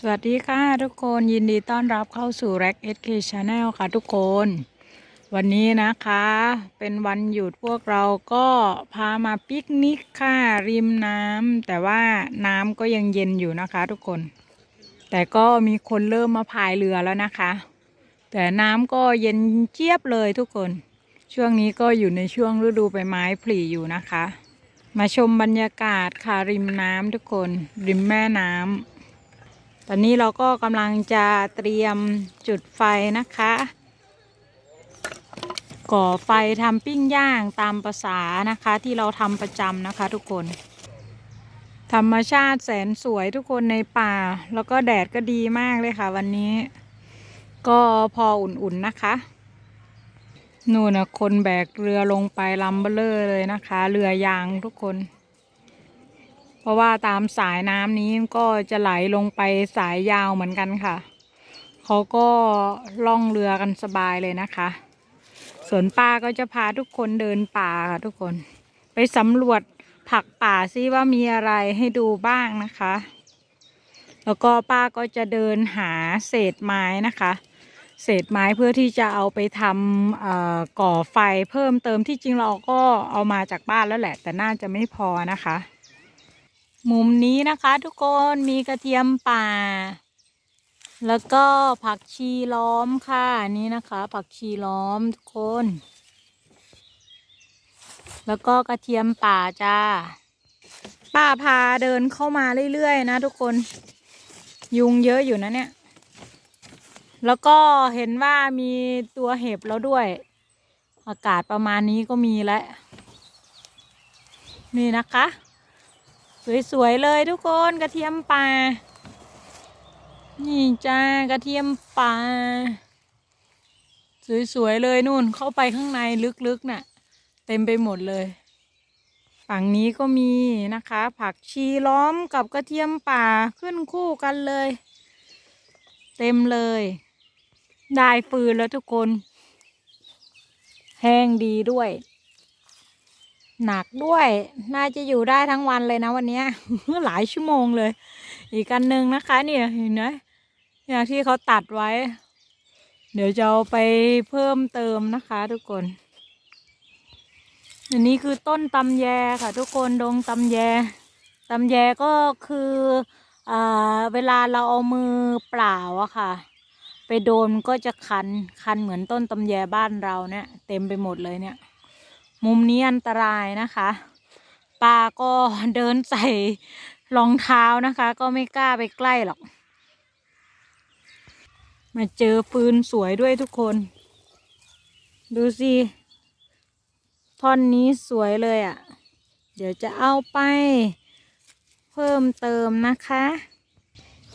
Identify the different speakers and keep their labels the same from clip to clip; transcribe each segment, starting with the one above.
Speaker 1: สวัสดีค่ะทุกคนยินดีต้อนรับเข้าสู่ r a c SK Channel ค่ะทุกคน วันนี้นะคะ เป็นวันหยุดพวกเราก็พามาปิกนิกค่ะริมน้ำแต่ว่าน้ำก็ยังเย็นอยู่นะคะทุกคน แต่ก็มีคนเริ่มมาพายเรือแล้วนะคะ แต่น้ำก็เย็นเจี๊ยบเลยทุกคน ช่วงนี้ก็อยู่ในช่วงฤดูใบไม้ผลิอยู่นะคะ มาชมบรรยากาศค่ะริมน้ำทุกคน ริมแม่น้ำ ตอนนี้เราก็กำลังจะเตรียมจุดไฟนะคะ ก่อไฟทำปิ้งย่างตามประษานะคะ ที่เราทำประจำนะคะ ทุกคน ธรรมชาติแสนสวยทุกคนในป่า แล้วก็แดดก็ดีมากเลยค่ะ วันนี้ ก็พออุ่นๆนะคะนู่นนะคนแบกเรือลงไปลำเบลเลอร์เลยนะคะ เรือยางทุกคน ราะว่าตามสายน้ำนี้ก็จะไหลลงไปสายยาวเหมือนกันค่ะ เขาก็ล่องเรือกันสบายเลยนะคะ ส่วนป้าก็จะพาทุกคนเดินป่าค่ะทุกคน ไปสำรวจผักป่าซิว่ามีอะไรให้ดูบ้างนะคะ แล้วก็ป้าก็จะเดินหาเศษไม้นะคะ เศษไม้เพื่อที่จะเอาไปทำก่อไฟเพิ่มเติมที่จริงเราก็เอามาจากบ้านแล้วแหละ แต่น่าจะไม่พอนะคะ มุมนี้นะคะทุกคนมีกระเทียมป่า แล้วก็ผักชีล้อมค่ะนี่นะคะ ผักชีล้อมทุกคน แล้วก็กระเทียมป่าจ้าป้าพาเดินเข้ามาเรื่อยๆนะทุกคน ยุงเยอะอยู่นะเนี่ย แล้วก็เห็นว่ามีตัวเห็บแล้วด้วย อากาศประมาณนี้ก็มีแล้วนี่นะคะ สวยๆเลยทุกคนกระเทียมป่า นี่จ้ากระเทียมป่า สวยๆเลยนู่นเข้าไปข้างในลึกๆน่ะ เต็มไปหมดเลย ฝั่งนี้ก็มีนะคะ ผักชีล้อมกับกระเทียมป่าขึ้นคู่กันเลย เต็มเลย ได้ฟืนแล้วทุกคน แห้งดีด้วย หนักด้วย น่าจะอยู่ได้ทั้งวันเลยนะวันนี้หลายชั่วโมงเลย อีกกันหนึ่งนะคะ เนี่ยเห็นไหมอย่างที่เขาตัดไว้ เดี๋ยวจะเอาไปเพิ่มเติมนะคะทุกคน อันนี้คือต้นตำแยค่ะ ทุกคนดงตำแยตำแยก็คืออเวลาเราเอามือเปล่าอะค่ะ ไปโดนมันก็จะคัน คันเหมือนต้นตำแยบ้านเราเนี่ย เต็มไปหมดเลยเนี่ย มุมนี้อันตรายนะคะป้าก็เดินใส่รองเท้านะคะ ก็ไม่กล้าไปใกล้หรอก มาเจอฟืนสวยด้วยทุกคน ดูสิท่อนนี้สวยเลยอะ่ะ เดี๋ยวจะเอาไป เพิ่มเติมนะคะ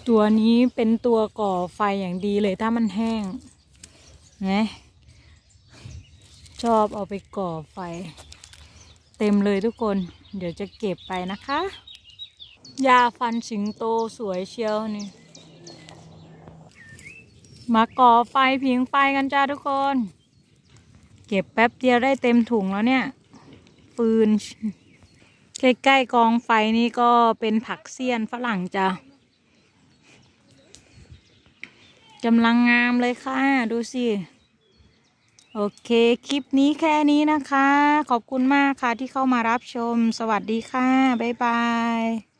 Speaker 1: ตัวนี้เป็นตัวก่อไฟอย่างดีเลยถ้ามันแห้งนะ ชอบเอาไปก่อไฟ เต็มเลยทุกคน เดี๋ยวจะเก็บไปนะคะยาฟันสิงโตสวยเชียวนี่ มาก่อไฟผิงไฟกันจ้าทุกคน เก็บแป๊บเดียวได้เต็มถุงแล้วเนี่ย ฟืน ใกล้ๆกองไฟนี่ก็เป็นผักเสี้ยนฝรั่งจ้ะกำลังงามเลยค่ะ ดูสิ โอเค คลิปนี้แค่นี้นะคะ ขอบคุณมากค่ะที่เข้ามารับชม สวัสดีค่ะ บ๊ายบาย